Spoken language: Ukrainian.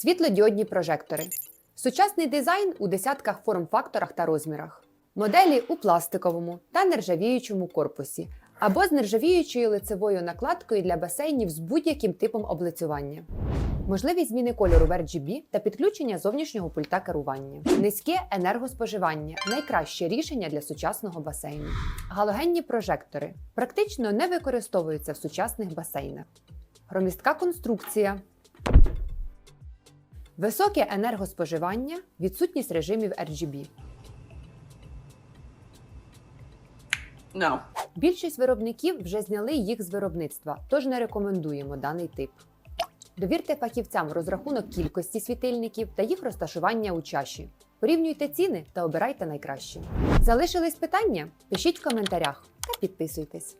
Світлодіодні прожектори. Сучасний дизайн у десятках форм-факторах та розмірах. Моделі у пластиковому та нержавіючому корпусі або з нержавіючою лицевою накладкою для басейнів з будь-яким типом облицювання. Можливість зміни кольору в RGB та підключення зовнішнього пульта керування. Низьке енергоспоживання найкраще рішення для сучасного басейну. Галогенні прожектори практично не використовуються в сучасних басейнах. Громістка конструкція. Високе енергоспоживання, відсутність режимів RGB. No. Більшість виробників вже зняли їх з виробництва, тож не рекомендуємо даний тип. Довірте фахівцям розрахунок кількості світильників та їх розташування у чаші. Порівнюйте ціни та обирайте найкраще. Залишились питання? Пишіть в коментарях та підписуйтесь.